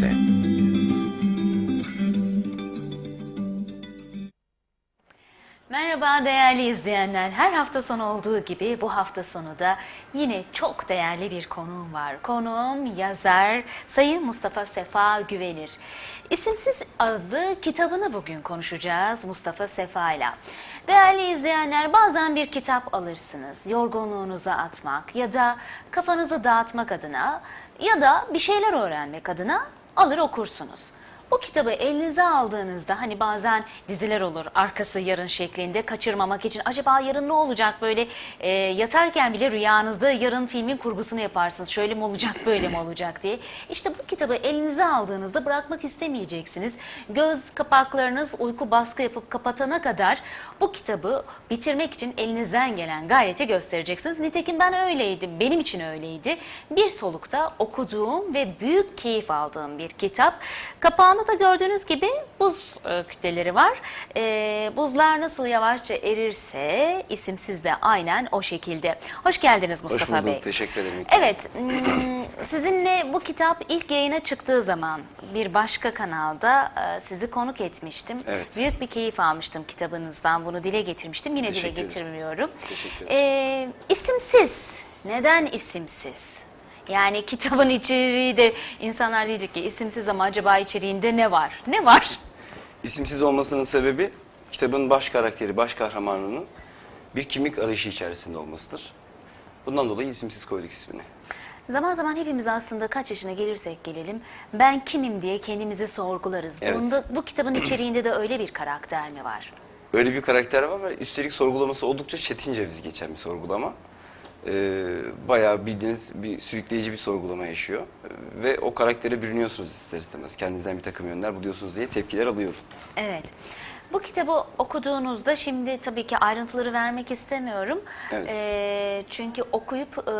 Köfte. Merhaba değerli izleyenler. Her hafta sonu olduğu gibi bu hafta sonu da yine çok değerli bir konuğum var. Konuğum yazar Sayın Mustafa Sefa Güvenir. İsimsiz adlı kitabını bugün konuşacağız Mustafa Sefa ile. Değerli izleyenler bazen bir kitap alırsınız yorgunluğunuzu atmak ya da kafanızı dağıtmak adına ya da bir şeyler öğrenmek adına alır okursunuz. Bu kitabı elinize aldığınızda hani bazen diziler olur arkası yarın şeklinde kaçırmamak için acaba yarın ne olacak böyle e, yatarken bile rüyanızda yarın filmin kurgusunu yaparsınız. Şöyle mi olacak böyle mi olacak diye. İşte bu kitabı elinize aldığınızda bırakmak istemeyeceksiniz. Göz kapaklarınız uyku baskı yapıp kapatana kadar bu kitabı bitirmek için elinizden gelen gayreti göstereceksiniz. Nitekim ben öyleydim. Benim için öyleydi. Bir solukta okuduğum ve büyük keyif aldığım bir kitap. Kapağında da gördüğünüz gibi buz e, kütleleri var. E, buzlar nasıl yavaşça erirse isimsiz de aynen o şekilde. Hoş geldiniz Hoş Mustafa bulduk. Bey. Teşekkür ederim. Evet, hmm, sizinle bu kitap ilk yayına çıktığı zaman bir başka kanalda e, sizi konuk etmiştim. Evet. Büyük bir keyif almıştım kitabınızdan, bunu dile getirmiştim. Yine dile Teşekkür ederim. getirmiyorum. Teşekkür E, isimsiz, neden isimsiz? Yani kitabın içeriği de insanlar diyecek ki isimsiz ama acaba içeriğinde ne var? Ne var? İsimsiz olmasının sebebi kitabın baş karakteri, baş kahramanının bir kimlik arayışı içerisinde olmasıdır. Bundan dolayı isimsiz koyduk ismini. Zaman zaman hepimiz aslında kaç yaşına gelirsek gelelim ben kimim diye kendimizi sorgularız. Evet. Bunda, bu kitabın içeriğinde de öyle bir karakter mi var? Öyle bir karakter var ve üstelik sorgulaması oldukça çetin ceviz geçen bir sorgulama. Ee, bayağı bildiğiniz bir sürükleyici bir sorgulama yaşıyor. Ve o karaktere bürünüyorsunuz ister istemez. Kendinizden bir takım yönler buluyorsunuz diye tepkiler alıyorum. Evet. Bu kitabı okuduğunuzda şimdi tabii ki ayrıntıları vermek istemiyorum. Evet. Ee, çünkü okuyup e,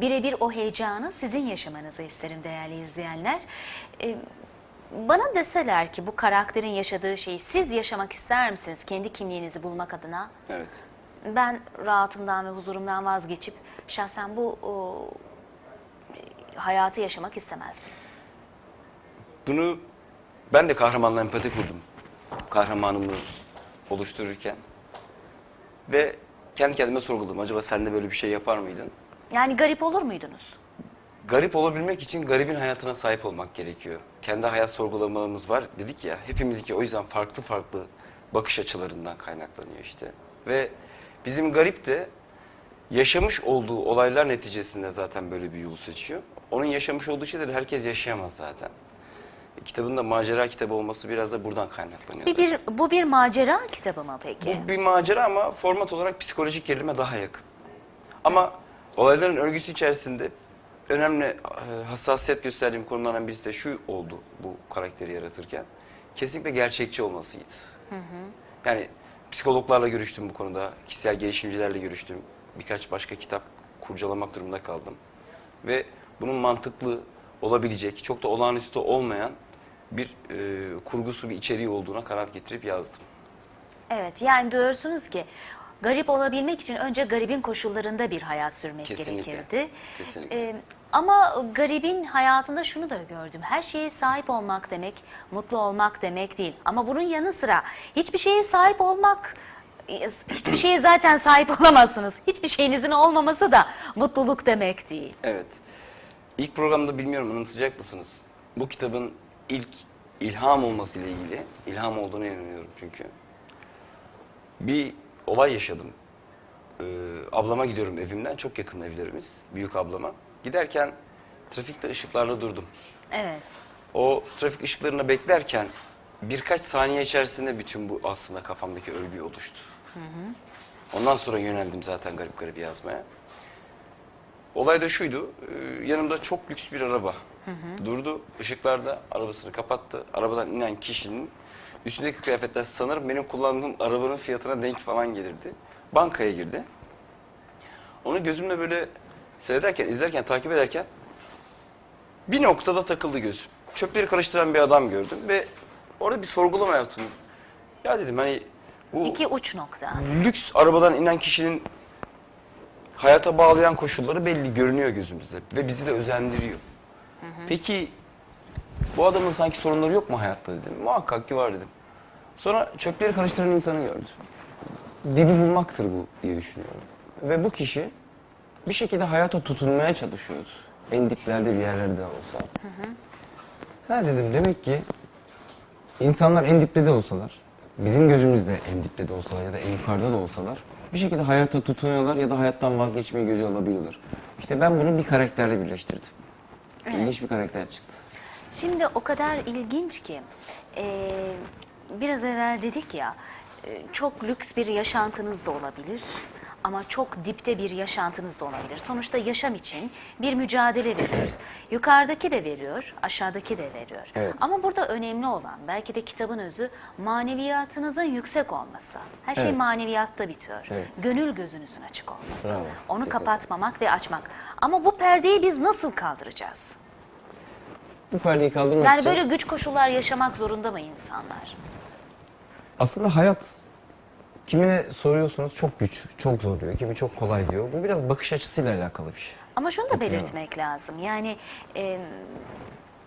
birebir o heyecanı sizin yaşamanızı isterim değerli izleyenler. Ee, bana deseler ki bu karakterin yaşadığı şeyi siz yaşamak ister misiniz kendi kimliğinizi bulmak adına? Evet. Ben rahatımdan ve huzurumdan vazgeçip şahsen bu o, hayatı yaşamak istemezdim. Bunu ben de kahramanla empati kurdum. Kahramanımı oluştururken. Ve kendi kendime sorguladım. Acaba sen de böyle bir şey yapar mıydın? Yani garip olur muydunuz? Garip olabilmek için garibin hayatına sahip olmak gerekiyor. Kendi hayat sorgulamamız var dedik ya. Hepimizinki o yüzden farklı farklı bakış açılarından kaynaklanıyor işte. Ve bizim garip de yaşamış olduğu olaylar neticesinde zaten böyle bir yolu seçiyor. Onun yaşamış olduğu şeyleri herkes yaşayamaz zaten. Kitabın da macera kitabı olması biraz da buradan kaynaklanıyor. Bir, bir, bu bir macera kitabı mı peki? Bu bir macera ama format olarak psikolojik gerilime daha yakın. Ama olayların örgüsü içerisinde önemli e, hassasiyet gösterdiğim konulardan birisi de şu oldu bu karakteri yaratırken. Kesinlikle gerçekçi olmasıydı. Yani psikologlarla görüştüm bu konuda, kişisel gelişimcilerle görüştüm. Birkaç başka kitap kurcalamak durumunda kaldım. Ve bunun mantıklı olabilecek, çok da olağanüstü olmayan bir e, kurgusu, bir içeriği olduğuna kanaat getirip yazdım. Evet yani diyorsunuz ki garip olabilmek için önce garibin koşullarında bir hayat sürmek Kesinlikle, gerekirdi. kesinlikle. Ee, ama garibin hayatında şunu da gördüm. Her şeye sahip olmak demek, mutlu olmak demek değil. Ama bunun yanı sıra hiçbir şeye sahip olmak, hiçbir şeye zaten sahip olamazsınız. Hiçbir şeyinizin olmaması da mutluluk demek değil. Evet. İlk programda bilmiyorum anımsayacak mısınız? Bu kitabın ilk ilham olması ile ilgili, ilham olduğunu inanıyorum çünkü. Bir olay yaşadım. Ee, ablama gidiyorum evimden, çok yakın evlerimiz, büyük ablama. Giderken trafikte ışıklarla durdum. Evet. O trafik ışıklarına beklerken birkaç saniye içerisinde bütün bu aslında kafamdaki örgü oluştu. Ondan sonra yöneldim zaten garip garip yazmaya. Olay da şuydu, e, yanımda çok lüks bir araba durdu. Işıklarda arabasını kapattı. Arabadan inen kişinin üstündeki kıyafetler sanırım benim kullandığım arabanın fiyatına denk falan gelirdi. Bankaya girdi. Onu gözümle böyle seyrederken, izlerken, takip ederken bir noktada takıldı gözüm. Çöpleri karıştıran bir adam gördüm ve orada bir sorgulama yaptım. Ya dedim hani bu İki uç nokta. lüks arabadan inen kişinin hayata bağlayan koşulları belli görünüyor gözümüzde ve bizi de özendiriyor. Peki Bu adamın sanki sorunları yok mu hayatta dedim. Muhakkak ki var dedim. Sonra çöpleri karıştıran insanı gördüm. Dibi bulmaktır bu diye düşünüyorum. Ve bu kişi bir şekilde hayata tutunmaya çalışıyordu. En diplerde bir yerlerde olsa. Ha dedim demek ki insanlar en dipte de olsalar, bizim gözümüzde en dipte de olsalar ya da en yukarıda da olsalar bir şekilde hayata tutunuyorlar ya da hayattan vazgeçmeyi göze alabiliyorlar. İşte ben bunu bir karakterle birleştirdim. İlginç bir karakter çıktı. Şimdi o kadar ilginç ki e, biraz evvel dedik ya e, çok lüks bir yaşantınız da olabilir ama çok dipte bir yaşantınız da olabilir. Sonuçta yaşam için bir mücadele veriyoruz. Yukarıdaki de veriyor, aşağıdaki de veriyor. Evet. Ama burada önemli olan belki de kitabın özü maneviyatınızın yüksek olması. Her şey Evet. maneviyatta bitiyor. Evet. Gönül gözünüzün açık olması. Bravo, Onu kesinlikle. kapatmamak ve açmak. Ama bu perdeyi biz nasıl kaldıracağız? Bu perdeyi kaldırmak Yani için böyle güç koşullar yaşamak zorunda mı insanlar? aslında hayat kimine soruyorsunuz çok güç, çok zor diyor. Kimi çok kolay diyor. Bu biraz bakış açısıyla alakalı bir şey. Ama şunu da belirtmek lazım. Yani e,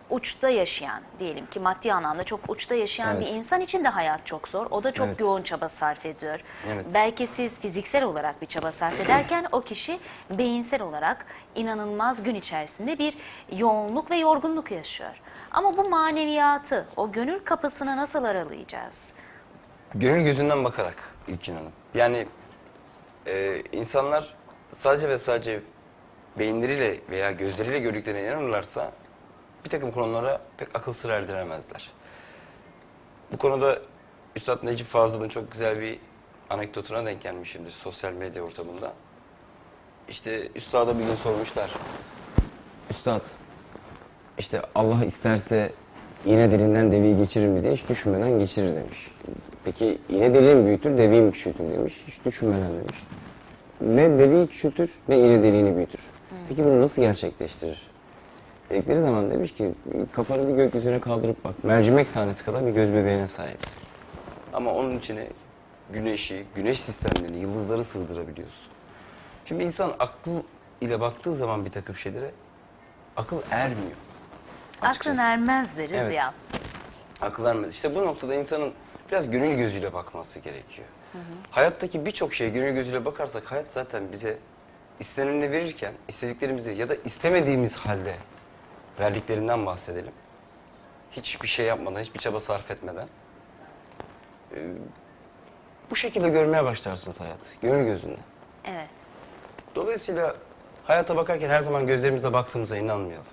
uçta yaşayan diyelim ki maddi anlamda çok uçta yaşayan Evet. bir insan için de hayat çok zor. O da çok Evet. yoğun çaba sarf ediyor. Evet. Belki siz fiziksel olarak bir çaba sarf ederken o kişi beyinsel olarak inanılmaz gün içerisinde bir yoğunluk ve yorgunluk yaşıyor. Ama bu maneviyatı, o gönül kapısını nasıl aralayacağız? Gönül gözünden bakarak İlkin Hanım. Yani e, insanlar sadece ve sadece beyinleriyle veya gözleriyle gördüklerine inanırlarsa bir takım konulara pek akıl sır erdiremezler. Bu konuda Üstad Necip Fazıl'ın çok güzel bir anekdotuna denk gelmişimdir sosyal medya ortamında. İşte Üstad'a bir gün sormuşlar. Üstad, işte Allah isterse iğne deliğinden deveyi geçirir mi diye hiç düşünmeden geçirir demiş. Peki iğne deliği mi büyütür, deveyi mi küçültür demiş. Hiç düşünmeden demiş. Ne deveyi küçültür ne iğne deliğini büyütür. Peki bunu nasıl gerçekleştirir? Dedikleri zaman demiş ki kafanı bir gökyüzüne kaldırıp bak. Mercimek tanesi kadar bir göz bebeğine sahipsin. Ama onun içine güneşi, güneş sistemlerini, yıldızları sığdırabiliyorsun. Şimdi insan akıl ile baktığı zaman bir takım şeylere akıl ermiyor. Aklın Açıkçası. ermez deriz Evet. ya. Akıl ermez. İşte bu noktada insanın biraz gönül gözüyle bakması gerekiyor. Hayattaki birçok şeye gönül gözüyle bakarsak hayat zaten bize istenileni verirken istediklerimizi ya da istemediğimiz halde verdiklerinden bahsedelim. Hiçbir şey yapmadan, hiçbir çaba sarf etmeden. Ee, bu şekilde görmeye başlarsınız hayat. Gönül gözünden. Evet. Dolayısıyla hayata bakarken her zaman gözlerimize baktığımıza inanmayalım.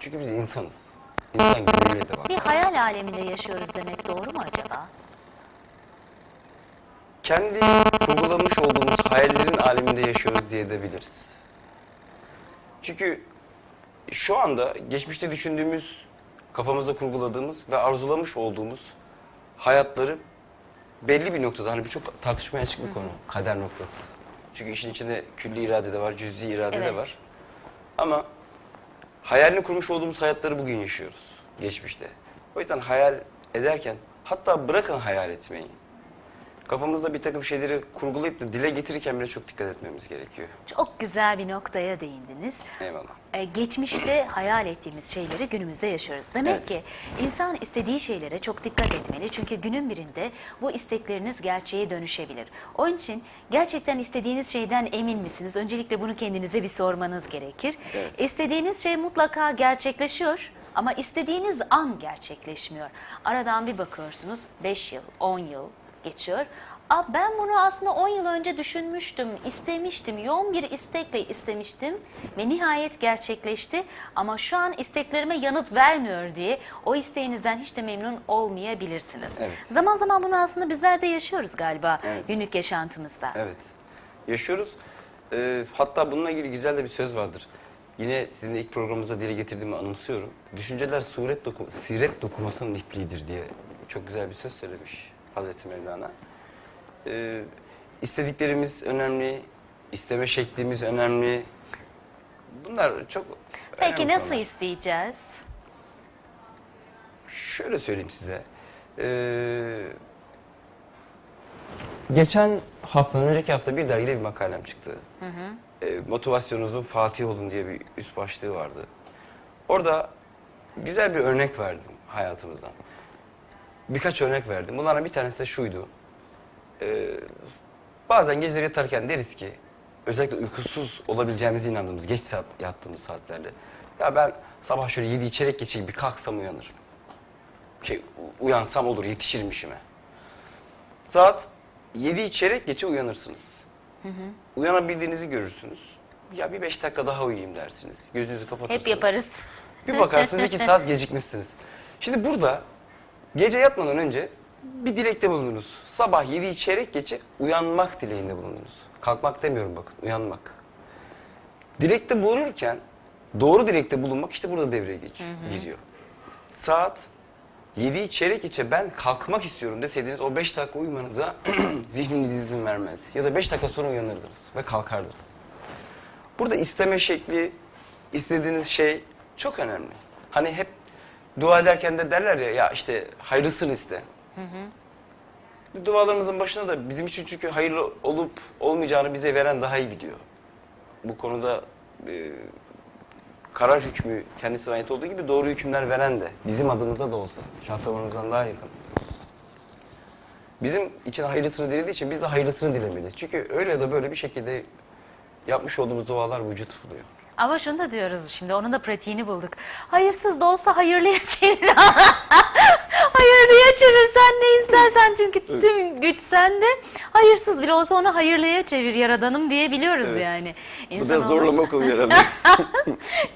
Çünkü biz insanız. İnsan gönlüyle de bakar. Bir hayal aleminde yaşıyoruz demek doğru mu acaba? kendi kurgulamış olduğumuz hayallerin aleminde yaşıyoruz diye edebiliriz. Çünkü şu anda geçmişte düşündüğümüz, kafamızda kurguladığımız ve arzulamış olduğumuz hayatları belli bir noktada hani bu çok tartışmaya açık bir konu. Kader noktası. Çünkü işin içinde külli irade de var, cüz'i irade Evet. de var. Ama hayalini kurmuş olduğumuz hayatları bugün yaşıyoruz geçmişte. O yüzden hayal ederken hatta bırakın hayal etmeyi. Kafamızda bir takım şeyleri kurgulayıp da dile getirirken bile çok dikkat etmemiz gerekiyor. Çok güzel bir noktaya değindiniz. Eyvallah. Ee, geçmişte hayal ettiğimiz şeyleri günümüzde yaşıyoruz. Demek Evet. ki insan istediği şeylere çok dikkat etmeli. Çünkü günün birinde bu istekleriniz gerçeğe dönüşebilir. Onun için gerçekten istediğiniz şeyden emin misiniz? Öncelikle bunu kendinize bir sormanız gerekir. Evet. İstediğiniz şey mutlaka gerçekleşiyor. Ama istediğiniz an gerçekleşmiyor. Aradan bir bakıyorsunuz 5 yıl, 10 yıl geçiyor. Aa, ben bunu aslında 10 yıl önce düşünmüştüm, istemiştim, yoğun bir istekle istemiştim ve nihayet gerçekleşti. Ama şu an isteklerime yanıt vermiyor diye o isteğinizden hiç de memnun olmayabilirsiniz. Evet. Zaman zaman bunu aslında bizler de yaşıyoruz galiba Evet. günlük yaşantımızda. Evet. Yaşıyoruz. Ee, hatta bununla ilgili güzel de bir söz vardır. Yine sizin ilk programımızda dile getirdiğimi anımsıyorum. Düşünceler suret doku siret dokumasının ipliğidir diye çok güzel bir söz söylemiş Hazreti Mevlana. Ee, istediklerimiz önemli, isteme şeklimiz önemli. Bunlar çok Peki önemli nasıl konular. isteyeceğiz? Şöyle söyleyeyim size. Ee, geçen haftanın önceki hafta bir dergide bir makalem çıktı. Ee, motivasyonunuzun Fatih olun diye bir üst başlığı vardı. Orada güzel bir örnek verdim hayatımızdan. Birkaç örnek verdim. Bunlardan bir tanesi de şuydu. Ee, bazen geceleri yatarken deriz ki, özellikle uykusuz olabileceğimize inandığımız, geç saat yattığımız saatlerde. Ya ben sabah şöyle yedi içerek geçeyim bir kalksam uyanırım. Şey uyansam olur yetişirim işime. Saat yedi içerek geçe uyanırsınız. Uyanabildiğinizi görürsünüz. Ya bir beş dakika daha uyuyayım dersiniz. Gözünüzü kapatırsınız. Hep yaparız. Bir bakarsınız iki saat gecikmişsiniz. Şimdi burada gece yatmadan önce bir dilekte bulununuz. Sabah yedi çeyrek geçe uyanmak dileğinde bulununuz. Kalkmak demiyorum bakın, uyanmak. Dilekte bulunurken doğru dilekte bulunmak işte burada devreye geçiyor, giriyor. Saat yedi çeyrek geçe ben kalkmak istiyorum deseydiniz o beş dakika uyumanıza zihniniz izin vermez. Ya da beş dakika sonra uyanırdınız ve kalkardınız. Burada isteme şekli, istediğiniz şey çok önemli. Hani hep dua ederken de derler ya, ya işte hayırlısını iste. Dualarımızın başında da bizim için çünkü hayırlı olup olmayacağını bize veren daha iyi biliyor. Bu konuda e, karar hükmü kendisine ait olduğu gibi doğru hükümler veren de bizim adımıza da olsa şahtamanımızdan daha yakın. Bizim için hayırlısını dilediği için biz de hayırlısını dilemeliyiz. Çünkü öyle ya da böyle bir şekilde yapmış olduğumuz dualar vücut buluyor. Ama şunu da diyoruz şimdi onun da pratiğini bulduk. Hayırsız da olsa hayırlıya çevir. hayırlıya çevir sen ne istersen çünkü tüm güç sende. Hayırsız bile olsa onu hayırlıya çevir yaradanım diyebiliyoruz Evet. yani. Bu İnsan biraz onu- zorlamak oluyor herhalde.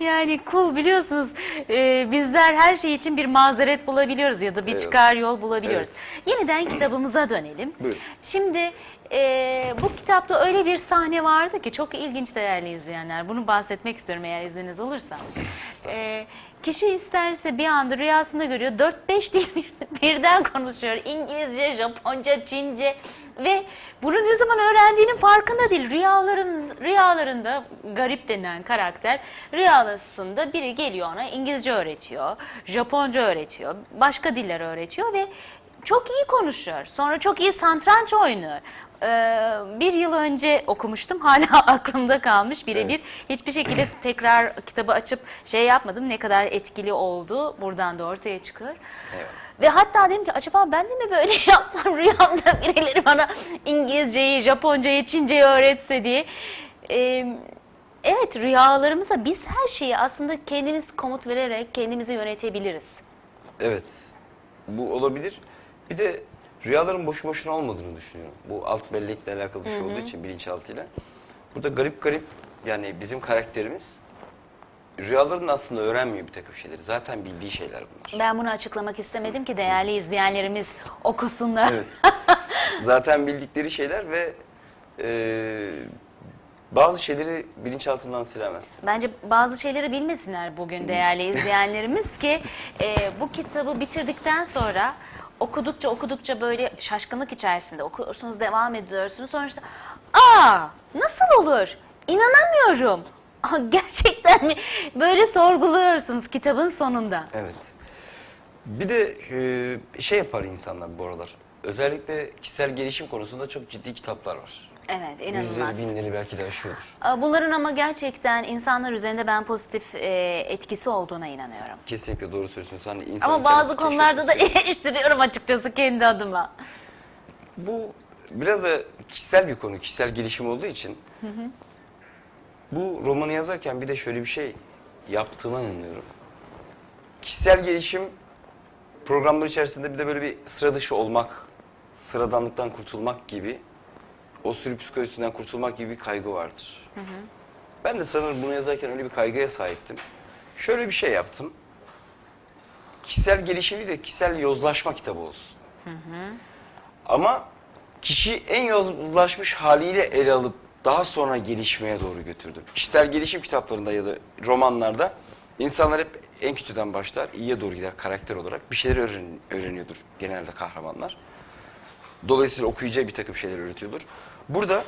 Yani kul biliyorsunuz e, bizler her şey için bir mazeret bulabiliyoruz ya da bir Evet. çıkar yol bulabiliyoruz. Yeniden kitabımıza dönelim. Buyurun. Şimdi e, bu kitapta öyle bir sahne vardı ki çok ilginç değerli izleyenler. Bunu bahsetmek istiyorum eğer izniniz olursa. E, kişi isterse bir anda rüyasında görüyor 4-5 dil bir- birden konuşuyor. İngilizce, Japonca, Çince ve bunu ne zaman öğrendiğinin farkında değil. Rüyaların rüyalarında garip denilen karakter rüyasında biri geliyor ona İngilizce öğretiyor, Japonca öğretiyor, başka diller öğretiyor ve çok iyi konuşuyor. Sonra çok iyi satranç oynuyor. Ee, bir yıl önce okumuştum. Hala aklımda kalmış birebir. Evet. Hiçbir şekilde tekrar kitabı açıp şey yapmadım. Ne kadar etkili oldu buradan da ortaya çıkıyor. Evet. Ve hatta dedim ki acaba ben de mi böyle yapsam rüyamda birileri bana İngilizceyi, Japoncayı, Çinceyi öğretse diye. Ee, evet rüyalarımıza biz her şeyi aslında kendimiz komut vererek kendimizi yönetebiliriz. Evet. Bu olabilir. Bir de rüyaların boşu boşuna olmadığını düşünüyorum. Bu alt bellekle alakalı bir şey olduğu için bilinçaltıyla. Burada garip garip yani bizim karakterimiz rüyaların aslında öğrenmiyor bir takım şeyleri. Zaten bildiği şeyler bunlar. Ben bunu açıklamak istemedim ki değerli izleyenlerimiz okusunlar. Evet. Zaten bildikleri şeyler ve e, bazı şeyleri bilinçaltından silemezsin. Bence bazı şeyleri bilmesinler bugün değerli izleyenlerimiz ki e, bu kitabı bitirdikten sonra okudukça okudukça böyle şaşkınlık içerisinde okursunuz, devam ediyorsunuz. Sonra işte aa nasıl olur? İnanamıyorum. Gerçekten mi? Böyle sorguluyorsunuz kitabın sonunda. Evet. Bir de e, şey yapar insanlar bu aralar. Özellikle kişisel gelişim konusunda çok ciddi kitaplar var. Evet, inanılmaz. Yüzleri, binleri belki de aşıyordur. Bunların ama gerçekten insanlar üzerinde ben pozitif e, etkisi olduğuna inanıyorum. Kesinlikle doğru söylüyorsunuz. Hani insan Ama bazı kendisi konularda da keşfetmesi eleştiriyorum açıkçası kendi adıma. Bu biraz da kişisel bir konu, kişisel gelişim olduğu için. Bu romanı yazarken bir de şöyle bir şey yaptığıma inanıyorum. Kişisel gelişim programları içerisinde bir de böyle bir sıra dışı olmak, sıradanlıktan kurtulmak gibi, o sürü psikolojisinden kurtulmak gibi bir kaygı vardır. Ben de sanırım bunu yazarken öyle bir kaygıya sahiptim. Şöyle bir şey yaptım. Kişisel gelişim değil de kişisel yozlaşma kitabı olsun. Ama kişi en yozlaşmış haliyle ele alıp daha sonra gelişmeye doğru götürdüm. Kişisel gelişim kitaplarında ya da romanlarda insanlar hep en kötüden başlar, iyiye doğru gider karakter olarak. Bir şeyler öğren- öğreniyordur genelde kahramanlar. Dolayısıyla okuyacağı bir takım şeyler öğretiyordur. Burada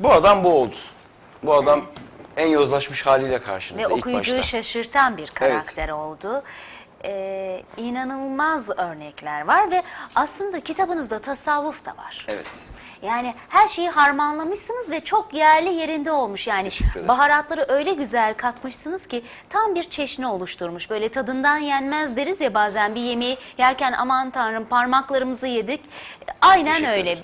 bu adam bu oldu. Bu adam en yozlaşmış haliyle Ve karşınızda ilk okuyucuyu başta. şaşırtan bir karakter oldu. Ee, inanılmaz örnekler var ve aslında kitabınızda tasavvuf da var. Evet. Yani her şeyi harmanlamışsınız ve çok yerli yerinde olmuş. Yani baharatları öyle güzel katmışsınız ki tam bir çeşni oluşturmuş. Böyle tadından yenmez deriz ya bazen bir yemeği yerken aman tanrım parmaklarımızı yedik. Aynen öyle.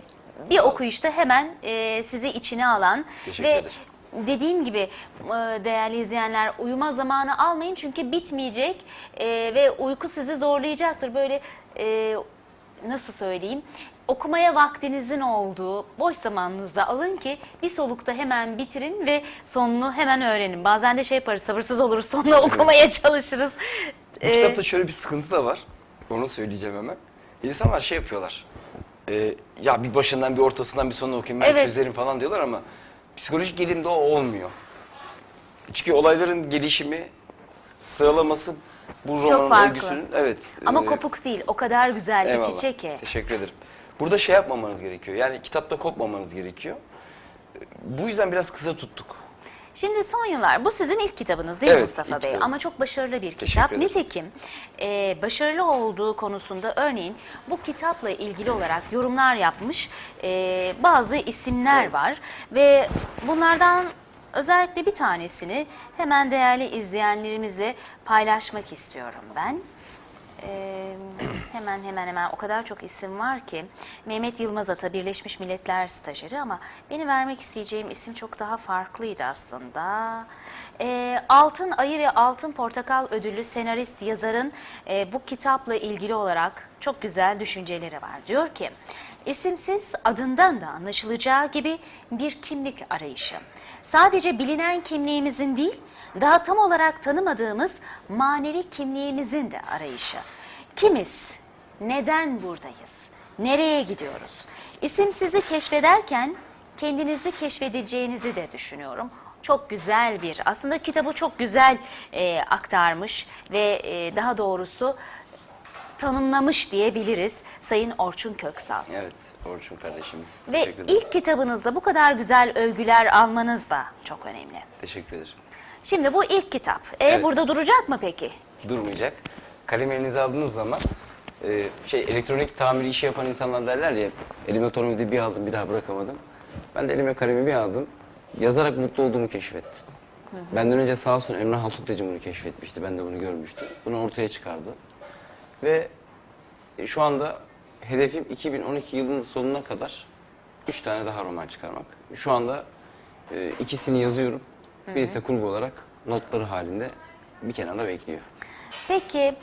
Bir okuyuşta hemen e, sizi içine alan ve. Dediğim gibi e, değerli izleyenler uyuma zamanı almayın çünkü bitmeyecek e, ve uyku sizi zorlayacaktır. Böyle e, nasıl söyleyeyim okumaya vaktinizin olduğu boş zamanınızda alın ki bir solukta hemen bitirin ve sonunu hemen öğrenin. Bazen de şey yaparız sabırsız oluruz sonuna okumaya çalışırız. Bu kitapta şöyle bir sıkıntı da var. Onu söyleyeceğim hemen. İnsanlar şey yapıyorlar. Ya bir başından bir ortasından bir sonuna okuyayım ben Evet. çözerim falan diyorlar ama psikolojik gerilimde o olmuyor. Çünkü olayların gelişimi, sıralaması bu romanın farklı. örgüsünün evet. ama e, kopuk değil o kadar güzel iç eyvallah. içe ki. Teşekkür ederim. Burada şey yapmamanız gerekiyor. Yani kitapta kopmamanız gerekiyor. Bu yüzden biraz kısa tuttuk. Şimdi son yıllar, bu sizin ilk kitabınız değil Evet, Mustafa Bey? kitabım. Ama çok başarılı bir kitap. Nitekim e, başarılı olduğu konusunda örneğin bu kitapla ilgili olarak yorumlar yapmış e, bazı isimler Evet. var. Ve bunlardan özellikle bir tanesini hemen değerli izleyenlerimizle paylaşmak istiyorum ben. Hemen hemen hemen o kadar çok isim var ki Mehmet Yılmaz Ata Birleşmiş Milletler stajyeri ama beni vermek isteyeceğim isim çok daha farklıydı aslında. Ee, Altın Ayı ve Altın Portakal ödüllü senarist yazarın e, bu kitapla ilgili olarak çok güzel düşünceleri var. Diyor ki isimsiz adından da anlaşılacağı gibi bir kimlik arayışı. Sadece bilinen kimliğimizin değil, daha tam olarak tanımadığımız manevi kimliğimizin de arayışı. Kimiz? Neden buradayız? Nereye gidiyoruz? İsimsizi keşfederken kendinizi keşfedeceğinizi de düşünüyorum. Çok güzel bir, aslında kitabı çok güzel e, aktarmış ve e, daha doğrusu tanımlamış diyebiliriz Sayın Orçun Köksal. Evet, Orçun kardeşimiz. Ve ilk kitabınızda bu kadar güzel övgüler almanız da çok önemli. Teşekkür ederim. Şimdi bu ilk kitap. E Evet. burada duracak mı peki? durmayacak. Kalem elinize aldığınız zaman e, şey elektronik tamir işi yapan insanlar derler ya elime tornavida bir aldım bir daha bırakamadım. Ben de elime kalemi bir aldım. Yazarak mutlu olduğumu keşfettim. Benden önce sağ olsun Emrah Altuntacı bunu keşfetmişti. Ben de bunu görmüştüm. Bunu ortaya çıkardı. Ve e, şu anda hedefim 2012 yılının sonuna kadar 3 tane daha roman çıkarmak. Şu anda e, ikisini yazıyorum. Birisi de kurgu olarak notları halinde bir kenara bekliyor. Peki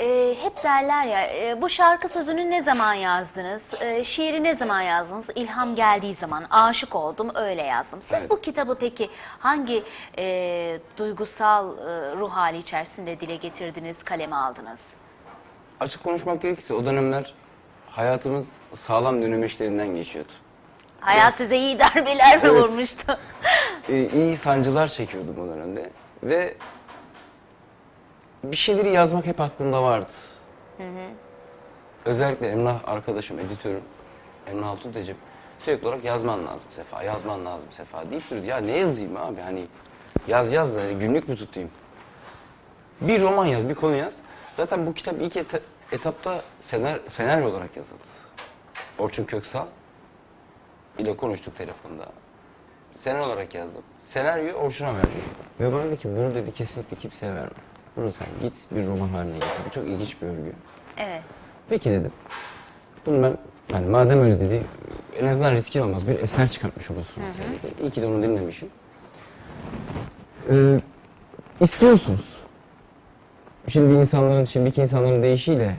e, hep derler ya e, bu şarkı sözünü ne zaman yazdınız? E, şiiri ne zaman yazdınız? İlham geldiği zaman aşık oldum öyle yazdım. Siz Evet. bu kitabı peki hangi e, duygusal e, ruh hali içerisinde dile getirdiniz, kaleme aldınız? Açık konuşmak gerekirse o dönemler hayatımın sağlam dönemeçlerinden geçiyordu. Hayat size iyi darbeler mi Evet. vurmuştu? Ee, iyi sancılar çekiyordum o dönemde ve bir şeyleri yazmak hep aklımda vardı. Özellikle Emrah arkadaşım, editörüm, Emrah Altuntacım sürekli olarak yazman lazım Sefa, yazman lazım Sefa deyip duruyordu. Ya ne yazayım abi hani yaz yaz da günlük mü tutayım? Bir roman yaz, bir konu yaz. Zaten bu kitap ilk eta- etapta senar senaryo olarak yazıldı. Orçun Köksal ile konuştuk telefonda. Senaryo olarak yazdım. Senaryoyu Orçun'a verdim. Ve bana dedi ki bunu dedi kesinlikle kimseye verme. Bunu sen git bir roman haline getir. Bu çok ilginç bir örgü. Evet. Peki dedim. Bunu ben, yani madem öyle dedi, en azından riskin olmaz. Bir eser çıkartmış olursun. dedi. İyi ki de onu dinlemişim. Ee, istiyorsunuz. Şimdi insanların, şimdiki insanların deyişiyle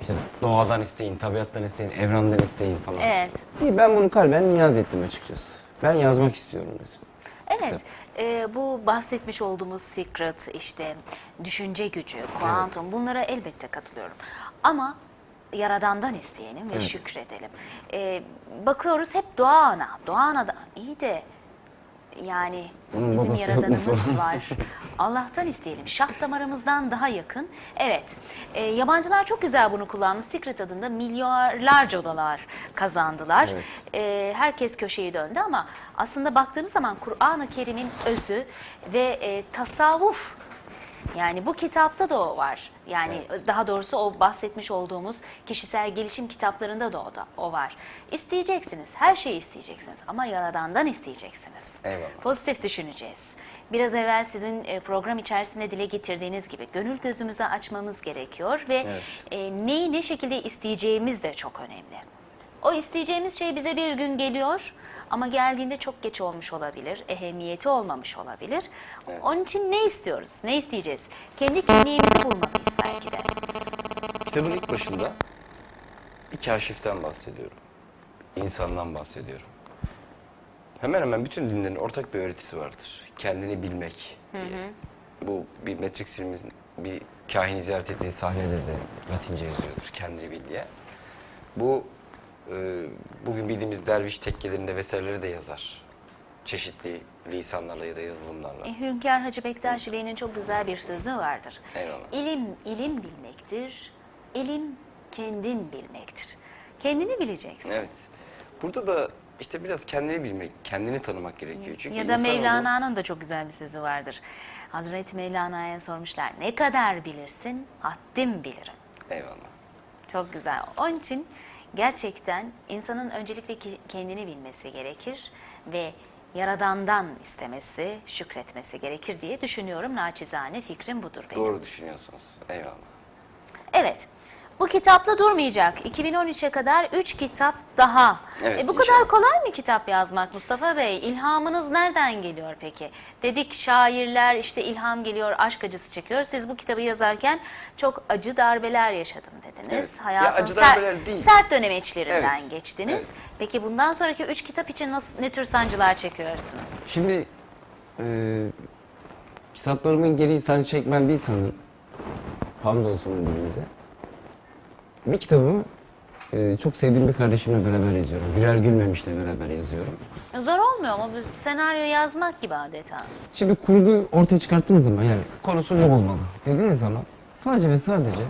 işte doğadan isteyin, tabiattan isteyin, evrenden isteyin falan. Evet. İyi, ben bunu kalben niyaz ettim açıkçası. Ben yazmak istiyorum dedim. Evet, e, bu bahsetmiş olduğumuz secret, işte düşünce gücü, kuantum bunlara elbette katılıyorum. Ama Yaradan'dan isteyelim ve Evet. şükredelim. E, bakıyoruz hep doğa ana, doğa ana da iyi de yani Onun bizim babası yok mu Yaradanımız var. Allah'tan isteyelim. Şah damarımızdan daha yakın. Evet. E, yabancılar çok güzel bunu kullanmış. Secret adında milyarlarca dolar kazandılar. Evet. E, herkes köşeyi döndü ama aslında baktığınız zaman Kur'an-ı Kerim'in özü ve e, tasavvuf Yani bu kitapta da o var. Yani Evet. daha doğrusu o bahsetmiş olduğumuz kişisel gelişim kitaplarında da o da o var. İsteyeceksiniz. Her şeyi isteyeceksiniz ama yaradandan isteyeceksiniz. Eyvallah. Pozitif düşüneceğiz. Biraz evvel sizin e, program içerisinde dile getirdiğiniz gibi gönül gözümüzü açmamız gerekiyor ve Evet. e, neyi ne şekilde isteyeceğimiz de çok önemli. O isteyeceğimiz şey bize bir gün geliyor ama geldiğinde çok geç olmuş olabilir, ehemmiyeti olmamış olabilir. Evet. Onun için ne istiyoruz, ne isteyeceğiz? Kendi kimliğimizi bulmalıyız belki de. Kitabın ilk başında bir kaşiften bahsediyorum. İnsandan bahsediyorum. Hemen hemen bütün dinlerin ortak bir öğretisi vardır. Kendini bilmek diye. Bu bir Matrix filmin bir kahini ziyaret ettiği sahnede de Latince yazıyordur. Kendini bil diye. Bu e, bugün bildiğimiz derviş tekkelerinde vesaireleri de yazar. Çeşitli lisanlarla ya da yazılımlarla. E, Hünkar Hacı Bektaşi Bey'in çok güzel bir sözü vardır. Eyvallah. İlim, ilim bilmektir. İlim kendin bilmektir. Kendini bileceksin. Evet. Burada da işte biraz kendini bilmek, kendini tanımak gerekiyor. Çünkü ya da Mevlana'nın da çok güzel bir sözü vardır. Hazreti Mevlana'ya sormuşlar ne kadar bilirsin? Haddim bilirim. Eyvallah. Çok güzel. Onun için gerçekten insanın öncelikle kendini bilmesi gerekir ve Yaradan'dan istemesi, şükretmesi gerekir diye düşünüyorum. Naçizane fikrim budur benim. Doğru düşünüyorsunuz. Eyvallah. Evet. Bu kitapla durmayacak. 2013'e kadar 3 kitap daha. Evet, e bu inşallah. kadar kolay mı kitap yazmak Mustafa Bey? İlhamınız nereden geliyor peki? Dedik şairler işte ilham geliyor, aşk acısı çekiyor. Siz bu kitabı yazarken çok acı darbeler yaşadım dediniz. Evet. Hayatın Ya acı darbeler değil. sert dönemeçlerinden Evet, geçtiniz. evet. Peki bundan sonraki 3 kitap için nasıl ne tür sancılar çekiyorsunuz? Şimdi e, kitaplarımın geri sancı çekmem değil sanırım. Hamdolsun birbirimize. Bir kitabımı e, çok sevdiğim bir kardeşimle beraber yazıyorum. Güler Gülmemiş'le beraber yazıyorum. Zor olmuyor mu? Bu senaryo yazmak gibi adeta. Şimdi kurgu ortaya çıkarttığınız zaman yani konusu bu olmalı dediğiniz zaman sadece ve sadece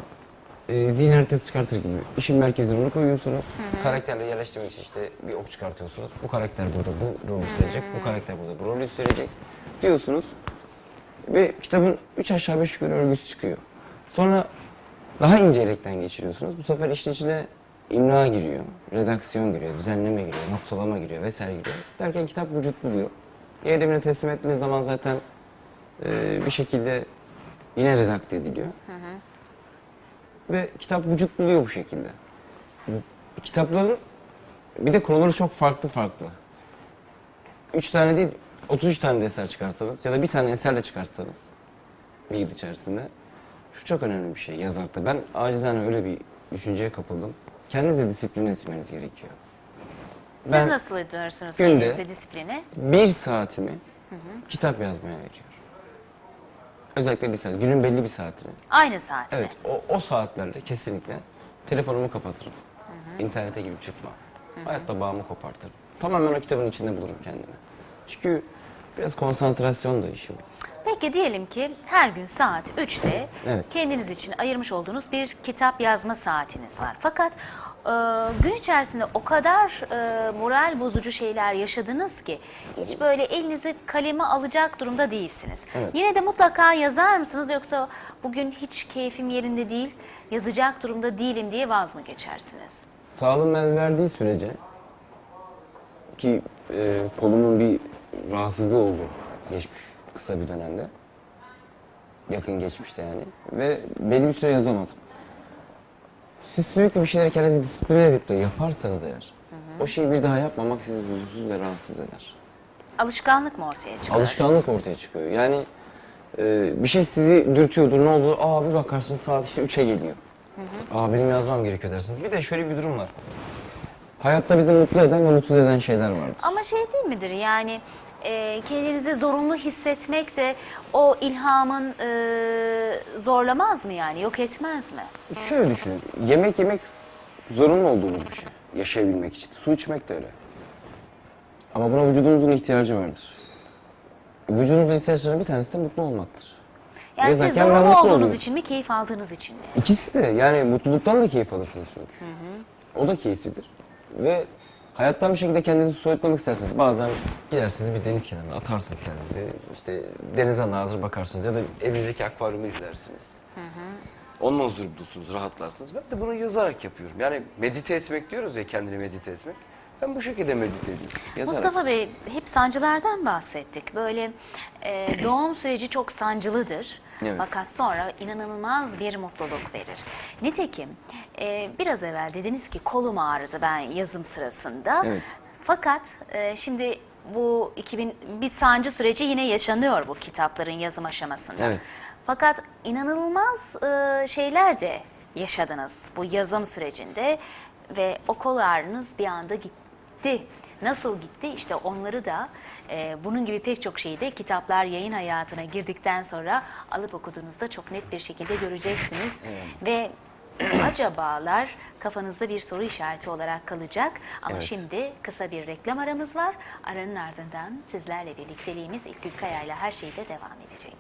e, zihin haritası çıkartır gibi işin merkezine onu koyuyorsunuz. Karakterleri yerleştirmek için işte bir ok çıkartıyorsunuz. Bu karakter burada bu rolü üstlenecek, bu karakter burada bu rolü üstlenecek diyorsunuz. Ve kitabın üç aşağı beş yukarı örgüsü çıkıyor. Sonra daha ince elekten geçiriyorsunuz. Bu sefer işin içine imla giriyor, redaksiyon giriyor, düzenleme giriyor, noktalama giriyor vesaire giriyor. Derken kitap vücut buluyor. Yerine teslim ettiğiniz zaman zaten e, bir şekilde yine redakte ediliyor. Ve kitap vücut buluyor bu şekilde. Kitapların bir de konuları çok farklı farklı. Üç tane değil, 33 tane de eser çıkarsanız ya da bir tane eserle çıkartsanız bir yıl içerisinde şu çok önemli bir şey yazmakta. Ben acizane öyle bir düşünceye kapıldım. Kendinize disiplin etmeniz gerekiyor. Siz Ben nasıl ediyorsunuz günde- kendinize disiplini? bir saatimi kitap yazmaya ayırıyorum. Özellikle bir saat, günün belli bir saatini. Aynı saat mi? Evet, o, o saatlerde kesinlikle telefonumu kapatırım. İnternete girip çıkma. Hayatta bağımı kopartırım. Tamamen o kitabın içinde bulurum kendimi. Çünkü biraz konsantrasyon da işim. Peki diyelim ki her gün saat 3'te Evet. kendiniz için ayırmış olduğunuz bir kitap yazma saatiniz var. Fakat e, gün içerisinde o kadar e, moral bozucu şeyler yaşadınız ki hiç böyle elinizi kaleme alacak durumda değilsiniz. Evet. Yine de mutlaka yazar mısınız yoksa bugün hiç keyfim yerinde değil, yazacak durumda değilim diye vaz mı geçersiniz? Sağlığım el verdiği sürece ki e, kolumun bir rahatsızlığı oldu geçmiş kısa bir dönemde. Yakın geçmişte yani. Ve belli bir süre yazamadım. Siz sürekli bir şeyleri kendinizi disipline edip de yaparsanız eğer o şeyi bir daha yapmamak sizi huzursuz ve rahatsız eder. Alışkanlık mı ortaya çıkıyor? Alışkanlık ortaya çıkıyor. Yani e, bir şey sizi dürtüyordur ne oldu? Aa bir bakarsın saat işte 3'e geliyor. Aa benim yazmam gerekiyor dersiniz. Bir de şöyle bir durum var. Hayatta bizi mutlu eden ve mutsuz eden şeyler vardır. Ama şey değil midir yani e, kendinizi zorunlu hissetmek de o ilhamın e, zorlamaz mı yani yok etmez mi? Şöyle düşünün. Yemek yemek zorunlu olduğumuz bir şey. Yaşayabilmek için. Su içmek de öyle. Ama buna vücudumuzun ihtiyacı vardır. Vücudumuzun ihtiyaçlarının bir tanesi de mutlu olmaktır. Yani siz ben zorunlu olduğunuz oluyorum. için mi keyif aldığınız için mi? İkisi de yani mutluluktan da keyif alırsınız çünkü. O da keyiflidir. Ve Hayattan bir şekilde kendinizi soyutlamak istersiniz. Bazen gidersiniz bir deniz kenarına atarsınız kendinizi. İşte denize hazır bakarsınız ya da evinizdeki akvaryumu izlersiniz. Onunla huzur bulursunuz, rahatlarsınız. Ben de bunu yazarak yapıyorum. Yani medite etmek diyoruz ya kendini medite etmek. Ben bu şekilde medite ediyorum. Yazarak. Mustafa Bey hep sancılardan bahsettik. Böyle e, doğum süreci çok sancılıdır. Evet. Fakat sonra inanılmaz bir mutluluk verir. Nitekim e, biraz evvel dediniz ki kolum ağrıdı ben yazım sırasında. Evet. Fakat e, şimdi bu 2000 bir sancı süreci yine yaşanıyor bu kitapların yazım aşamasında. Evet. Fakat inanılmaz e, şeyler de yaşadınız bu yazım sürecinde ve o kol ağrınız bir anda gitti. Nasıl gitti? İşte onları da e, bunun gibi pek çok şeyi de kitaplar yayın hayatına girdikten sonra alıp okuduğunuzda çok net bir şekilde göreceksiniz. Ve acabalar kafanızda bir soru işareti olarak kalacak. Ama Evet. şimdi kısa bir reklam aramız var. Aranın ardından sizlerle birlikteliğimiz İlk Gülkaya ile her şeyde devam edecek.